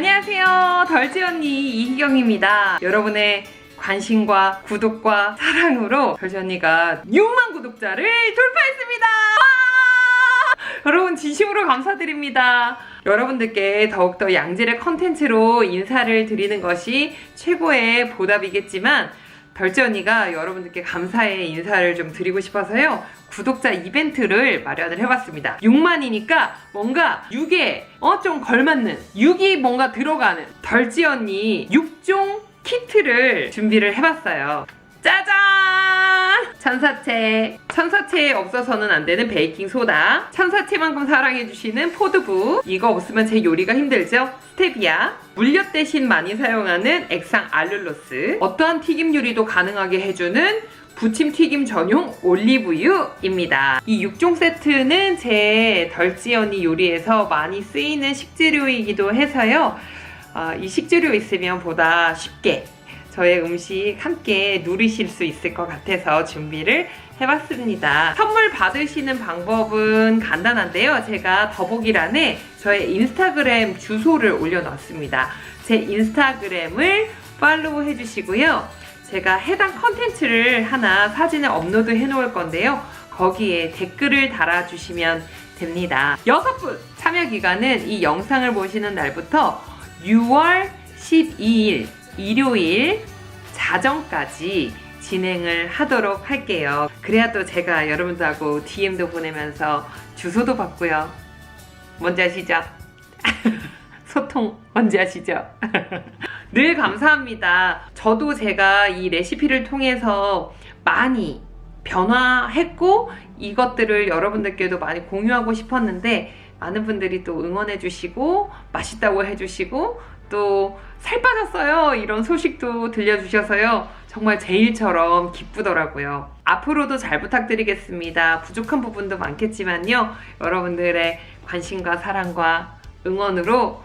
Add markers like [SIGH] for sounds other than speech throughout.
안녕하세요. 덜지 언니 이희경입니다. 여러분의 관심과 구독과 사랑으로 덜지 언니가 6만 구독자를 돌파했습니다. 와! 여러분 진심으로 감사드립니다. 여러분들께 더욱더 양질의 컨텐츠로 인사를 드리는 것이 최고의 보답이겠지만 덜지 언니가 여러분들께 감사의 인사를 좀 드리고 싶어서요. 구독자 이벤트를 마련을 해봤습니다. 6만이니까 뭔가 6에 어, 좀 걸맞는 6이 뭔가 들어가는 덜지 언니 6종 키트를 준비를 해봤어요. 짜잔! 천사채. 천사채에 없어서는 안 되는 베이킹 소다. 천사채만큼 사랑해주시는 포드부. 이거 없으면 제 요리가 힘들죠? 스테비아. 물엿 대신 많이 사용하는 액상 알룰로스. 어떠한 튀김 요리도 가능하게 해주는 부침 튀김 전용 올리브유입니다. 이 6종 세트는 제 덜지언니 요리에서 많이 쓰이는 식재료이기도 해서요. 어, 이 식재료 있으면 보다 쉽게 저의 음식 함께 누리실 수 있을 것 같아서 준비를 해봤습니다. 선물 받으시는 방법은 간단한데요. 제가 더보기란에 저의 인스타그램 주소를 올려놨습니다. 제 인스타그램을 팔로우 해주시고요. 제가 해당 컨텐츠를 하나 사진을 업로드 해놓을 건데요. 거기에 댓글을 달아주시면 됩니다. 여섯 분 참여 기간은 이 영상을 보시는 날부터 6월 12일 일요일 자정까지 진행을 하도록 할게요. 그래야 또 제가 여러분들하고 DM도 보내면서 주소도 받고요. 뭔지 아시죠? [LAUGHS] 소통 뭔지 아시죠? [LAUGHS] 늘 감사합니다. 저도 제가 이 레시피를 통해서 많이 변화했고 이것들을 여러분들께도 많이 공유하고 싶었는데 많은 분들이 또 응원해 주시고 맛있다고 해 주시고 또 살 빠졌어요 이런 소식도 들려주셔서요 정말 제 일처럼 기쁘더라고요 앞으로도 잘 부탁드리겠습니다 부족한 부분도 많겠지만요 여러분들의 관심과 사랑과 응원으로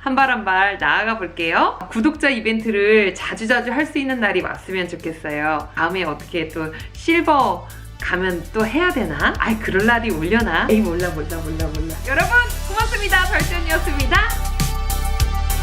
한발 한 발 나아가 볼게요. 구독자 이벤트를 자주자주 할 수 있는 날이 왔으면 좋겠어요. 다음에 어떻게 또 실버 가면 또 해야 되나? 아이 그럴 날이 올려나? 에이 몰라 몰라 몰라 몰라. 여러분 고맙습니다. 별전이었습니다.